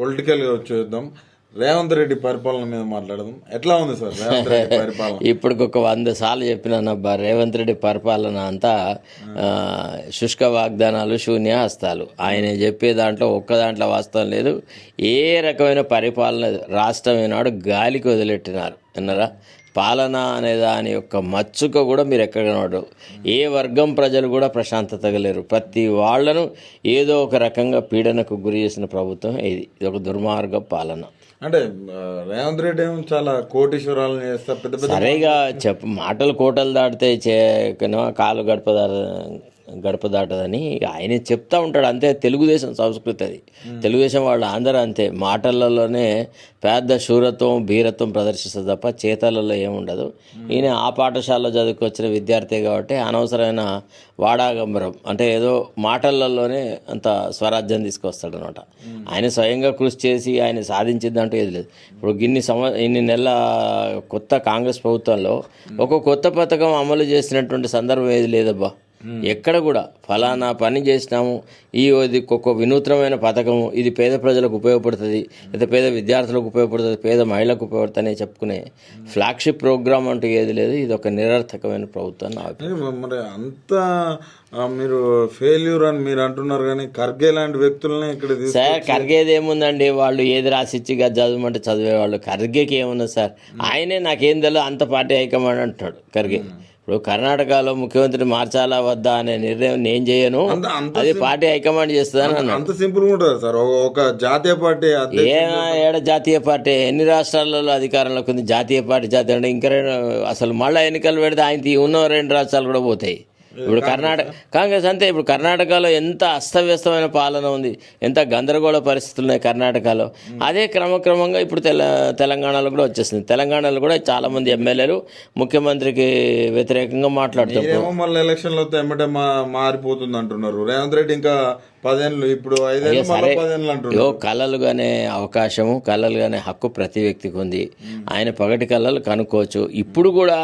పొలిటికల్గా వచ్చేద్దాం రేవంత్ రెడ్డి పరిపాలన మీద మాట్లాడదాం. ఎట్లా ఉంది సార్ రేవంత్ రెడ్డి పరిపాలన? ఇప్పటికి ఒక వంద సార్లు చెప్పినానబ్బా రేవంత్ రెడ్డి పరిపాలన అంతా శుష్క వాగ్దానాలు శూన్య హస్తాలు. ఆయన చెప్పే దాంట్లో ఒక్క దాంట్లో వాస్తవం లేదు. ఏ రకమైన పరిపాలన రాష్ట్రం ఈనాడు గాలికి వదిలెట్టినారు. విన్నారా? పాలన అనే దాని యొక్క మచ్చుక కూడా మీరు ఎక్కడ కనబడరు ఏ వర్గం ప్రజలు కూడా ప్రశాంతతగా లేరు ప్రతి వాళ్ళను ఏదో ఒక రకంగా పీడనకు గురి చేసిన ప్రభుత్వం ఇది. ఇది ఒక దుర్మార్గ పాలన. అంటే రేవంత్ రెడ్డి ఏమో చాలా కోటీశ్వరాలను చేస్తా పెద్ద పెద్ద సరేగా చెప్పు మాటలు కోటలు దాటితే చే కాలు గడప గడప దాటదని ఆయన చెప్తా ఉంటాడు. అంతే తెలుగుదేశం సంస్కృతి అది. తెలుగుదేశం వాళ్ళు అందరూ అంతే. మాటలలోనే పెద్ద శూరత్వం భీరత్వం ప్రదర్శిస్తుంది తప్ప చేతలలో ఏముండదు ఈయన ఆ పాఠశాలలో చదువుకొచ్చిన విద్యార్థి కాబట్టి అనవసరమైన వాడాగంబరం. అంటే ఏదో మాటలలోనే అంత స్వరాజ్యం తీసుకొస్తాడు అనమాట ఆయన స్వయంగా కృషి చేసి ఆయన సాధించిందంటూ ఏది లేదు. ఇప్పుడు గిన్ని సంవ ఇన్ని నెలల కొత్త కాంగ్రెస్ ప్రభుత్వంలో ఒక కొత్త పథకం అమలు చేసినటువంటి సందర్భం ఏది లేదబ్బా? ఎక్కడ కూడా ఫలానా పని చేసినాము. ఈ ఇది ఒక వినూత్నమైన పథకము. ఇది పేద ప్రజలకు ఉపయోగపడుతుంది. లేదా పేద విద్యార్థులకు ఉపయోగపడుతుంది. పేద మహిళలకు ఉపయోగపడుతుంది అని చెప్పుకునే ఫ్లాగ్షిప్ ప్రోగ్రామ్ అంటూ ఏది లేదు. ఇది ఒక నిరర్థకమైన ప్రభుత్వం మరి అంత మీరు ఫెయిల్యూర్ అని మీరు అంటున్నారు కానీ ఖర్గే లాంటి వ్యక్తులనే ఇక్కడ సార్ ఖర్గేది ఏముందండి? వాళ్ళు ఏది రాసిచ్చి చదవమంటే చదివేవాళ్ళు ఖర్గేకి ఏముంది సార్? ఆయనే నాకేం తెలియదు అంత పార్టీ హైకమాండ్ అంటాడు ఖర్గే. ఇప్పుడు కర్ణాటకలో ముఖ్యమంత్రిని మార్చాలా వద్దా అనే నిర్ణయం నేను చేయను. అది పార్టీ హైకమాండ్ చేస్తుందని అంత సింపుల్ ఉంటుంది సార్. ఒక- జాతీయ పార్టీ ఏడ జాతీయ పార్టీ? ఎన్ని రాష్ట్రాలలో అధికారంలోకి ఉంది? జాతీయ పార్టీ జాతీయ ఇంకా అసలు మళ్ళీ ఎన్నికలు పెడితే ఆయన తీ- ఉన్న రెండు రాష్ట్రాలు కూడా పోతాయి. ఇప్పుడు కర్ణాటక కాంగ్రెస్ అంతే. ఇప్పుడు కర్ణాటకలో ఎంత అస్తవ్యస్తమైన పాలన ఉంది ఎంత గందరగోళ పరిస్థితులు ఉన్నాయి కర్ణాటకలో. అదే క్రమక్రమంగా ఇప్పుడు తెల తెలంగాణలో కూడా వచ్చేసింది. తెలంగాణలో కూడా చాలా మంది ఎమ్మెల్యేలు ముఖ్యమంత్రికి వ్యతిరేకంగా మాట్లాడుతున్నారు. ఏమో మళ్ళీ ఎలక్షన్లో ఎమ్మటే మా మారిపోతుంది అంటున్నారు రేవంత్ రెడ్డి ఇంకా పదేళ్ళు ఇప్పుడు ఐదేళ్ళు యో కళలుగానే అవకాశము కళలుగానే హక్కు ప్రతి వ్యక్తికి ఉంది ఆయన పగటి కళలు కనుక్కోవచ్చు. ఇప్పుడు కూడా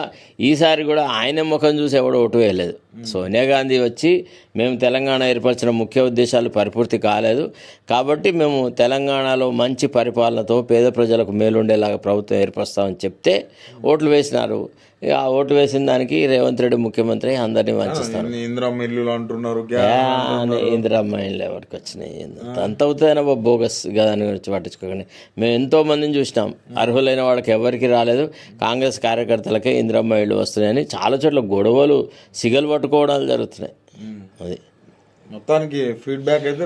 ఈసారి కూడా ఆయన ముఖం చూసి ఎవడు ఓటు వేయలేదు. సోనియా గాంధీ వచ్చి మేము తెలంగాణ ఏర్పరిచిన ముఖ్య ఉద్దేశాలు పరిపూర్తి కాలేదు. కాబట్టి మేము తెలంగాణలో మంచి పరిపాలనతో పేద ప్రజలకు మేలుండేలాగా ప్రభుత్వం ఏర్పరుస్తామని చెప్తే ఓట్లు వేసినారు. ఇక ఆ ఓట్లు వేసిన దానికి రేవంత్ రెడ్డి ముఖ్యమంత్రి అందరినీ వంచిస్తారు. ఇందిరమ్మ ఇల్లులు అంటున్నారు. ఇందిరమ్మ ఇండ్లు ఎవరికి వచ్చినాయి? అంత అవుతుందన్నా బాబు బోగస్ దాని గురించి పట్టించుకోకండి. మేము ఎంతో మందిని చూసినాం. అర్హులైన వాళ్ళకి ఎవరికి రాలేదు. కాంగ్రెస్ కార్యకర్తలకే ఇందిరమ్మ ఇళ్ళు వస్తున్నాయని చాలా చోట్ల గొడవలు సిగలు పట్టుకోవడాలు జరుగుతున్నాయి. అది. మొత్తానికి ఫీడ్బ్యాక్ అయితే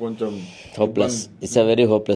కొంచెం hopeless it's a very hopeless